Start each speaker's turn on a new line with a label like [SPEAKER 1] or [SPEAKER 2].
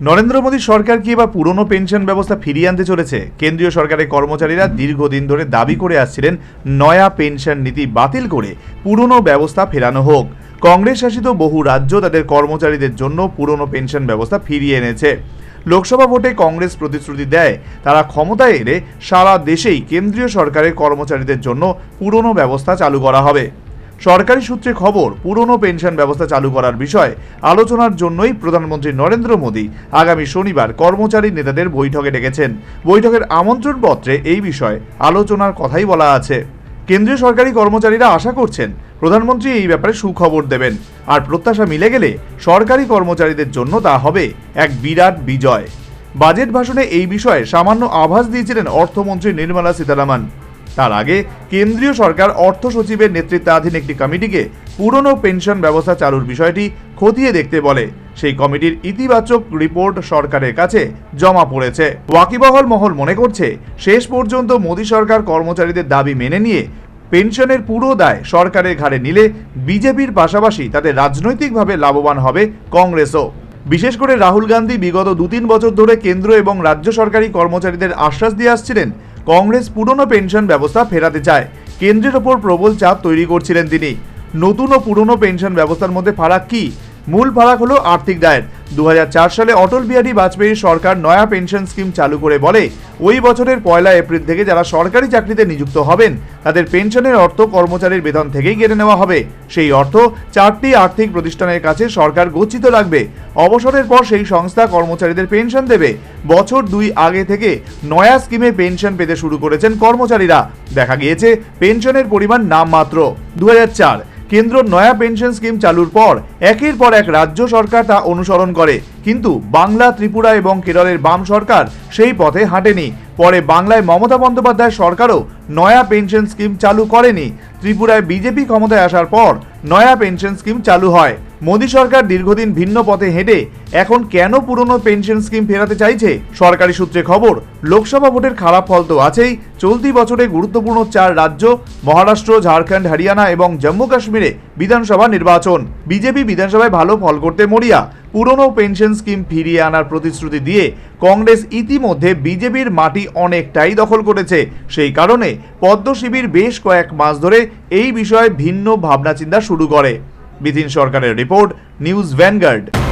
[SPEAKER 1] নরেন্দ্র মোদী সরকার কি এবার পুরনো পেনশন ব্যবস্থা ফিরিয়ে আনতে চলেছে? কেন্দ্রীয় সরকারের কর্মচারীরা দীর্ঘদিন ধরে দাবি করে আসছিলেন, নয়া পেনশন নীতি বাতিল করে পুরনো ব্যবস্থা ফেরানো হোক। কংগ্রেস শাসিত বহু রাজ্য তাদের কর্মচারীদের জন্য পুরনো পেনশন ব্যবস্থা ফিরিয়ে এনেছে। লোকসভা ভোটে কংগ্রেস প্রতিশ্রুতি দেয়, তারা ক্ষমতায় এলে সারা দেশেই কেন্দ্রীয় সরকারের কর্মচারীদের জন্য পুরনো ব্যবস্থা চালু করা হবে। সরকারি সূত্রে খবর, পুরনো পেনশন ব্যবস্থা চালু করার বিষয়ে আলোচনার জন্যই প্রধানমন্ত্রী নরেন্দ্র মোদী আগামী শনিবার কর্মচারী নেতাদের বৈঠকে ডেকেছেন। বৈঠকের আমন্ত্রণপত্রে এই বিষয়ে আলোচনার কথাই বলা আছে। কেন্দ্রীয় সরকারি কর্মচারীরা আশা করছেন, প্রধানমন্ত্রী এই ব্যাপারে সুখবর দেবেন। আর প্রত্যাশা মিলে গেলে সরকারি কর্মচারীদের জন্য তা হবে এক বিরাট বিজয়। বাজেট ভাষণে এই বিষয়ে সামান্য আভাস দিয়েছিলেন অর্থমন্ত্রী নির্মলা সীতারামন। তার আগে কেন্দ্রীয় সরকার অর্থ সচিবের নেতৃত্বাধীন একটি কমিটিকে পুরনো পেনশন ব্যবস্থা চালুর বিষয়টি খতিয়ে দেখতে বলে। সেই কমিটির ইতিবাচক রিপোর্ট সরকারের কাছে জমা পড়েছে। ওয়াকিবহল মহল মনে করছে, শেষ পর্যন্ত মোদী সরকার কর্মচারীদের দাবি মেনে নিয়ে পেনশনের পুরো দায় সরকারের ঘাড়ে নিলে বিজেপির পাশাপাশি তাদের রাজনৈতিকভাবে লাভবান হবে কংগ্রেসও। বিশেষ করে রাহুল গান্ধী বিগত দু তিন বছর ধরে কেন্দ্র এবং রাজ্য সরকারি কর্মচারীদের আশ্বাস দিয়ে আসছিলেন কংগ্রেস পুরনো পেনশন ব্যবস্থা ফেরাতে চায়। কেন্দ্রের ওপর প্রবল চাপ তৈরি করছিলেন তিনি। নতুন ও পুরনো পেনশন ব্যবস্থার মধ্যে ফারাক কি? মূল ফারাক হলো আর্থিক দায়ের। দু হাজার চার সালে অটল বিহারী বাজপেয়ী সরকার নয়া পেনশন স্কিম চালু করে বলে, ওই বছরের পয়লা এপ্রিল থেকে যারা সরকারি চাকরিতে নিযুক্ত হবেন, তাদের পেনশনের অর্থ কর্মচারীর বেতন থেকেই কেটে নেওয়া হবে। সেই অর্থ চারটি আর্থিক প্রতিষ্ঠানের কাছে সরকার গচ্ছিত রাখবে অবসরের পর সেই সংস্থা কর্মচারীদের পেনশন দেবে। বছর দুই আগে থেকে নয়া স্কিমে পেনশন পেতে শুরু করেছেন কর্মচারীরা। দেখা গিয়েছে, পেনশনের পরিমাণ নামমাত্র। দু হাজার চার কেন্দ্র নয়া পেনশন স্কিম চালুর পর একের পর এক রাজ্য সরকার তা অনুসরণ করে। কিন্তু বাংলা, ত্রিপুরা এবং কেরলের বাম সরকার সেই পথে হাঁটেনি। পরে বাংলায় মমতা বন্দ্যোপাধ্যায় সরকারও নয়া পেনশন স্কিম চালু করেনি। ত্রিপুরায় বিজেপি ক্ষমতায় আসার পর নয়া পেনশন স্কিম চালু হয়। মোদী সরকার দীর্ঘদিন ভিন্ন পথে হেঁটে এখন কেন পুরনো পেনশন স্কিম ফেরাতে চাইছে? সরকারি সূত্রে খবর, লোকসভা ভোটের খারাপ ফল তো আছেই। চলতি বছরে গুরুত্বপূর্ণ চার রাজ্য, মহারাষ্ট্র, ঝাড়খণ্ড, হরিয়ানা এবং জম্মু কাশ্মীরে বিধানসভা নির্বাচন। বিজেপি বিধানসভায় ভালো ফল করতে মরিয়া। পুরনো পেনশন স্কিম ফিরিয়ে আনার প্রতিশ্রুতি দিয়ে কংগ্রেস ইতিমধ্যে বিজেপির মাটি অনেকটাই দখল করেছে। সেই কারণে পদ্ম শিবির বেশ কয়েক মাস ধরে এই বিষয়ে ভিন্ন ভাবনাচিন্তা শুরু করে। বিধিন সরকারের রিপোর্ট নিউজ ভ্যানগার্ড।